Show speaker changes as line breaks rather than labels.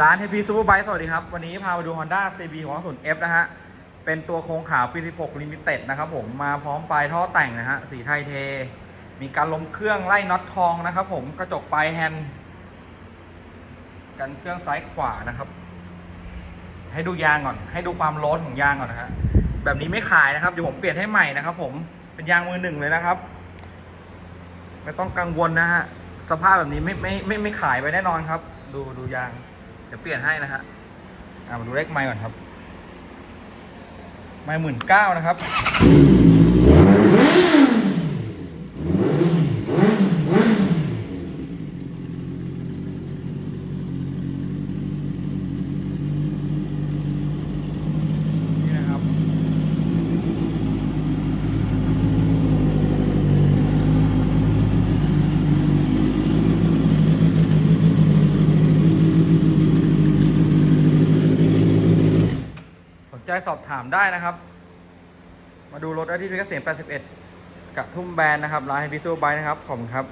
ร้าน HP Superbike สวัสดีครับ วันนี้พาไปดู Honda CB 2 0 F นะฮะ เป็นตัวโครงขาวปี 16 Limited นะครับผมมาพร้อมปลายท่อแต่งนะฮะ สีไทยเท มีการล้มเครื่องไล่น็อตทองนะครับผมกระจกปลายแฮนด์กันเครื่องซ้ายขวานะครับ ให้ดูยางก่อน ให้ดูความโลดของยางก่อนนะฮะแบบนี้ไม่ขายนะครับเดี๋ยวผมเปลี่ยนให้ใหม่นะครับ ผมเป็นยางมือหนึ่งเลยนะครับไม่ต้องกังวลนะฮะสภาพแบบนี้ไม่ไม่ไม่ไม่ขายไปแน่นอนครับ ดูดูยาง เดี๋ยวเปลี่ยนให้นะฮะอ่ามาดูเลขไม้ก่อนครับ ไม้หมื่นเก้านะครับ ใจสอบถามได้นะครับ มาดูรถได้ที่เพชรเกษม81 กับทุ่มแบรนด์นะครับร้านพิซูไบนะครับ ขอบคุณครับ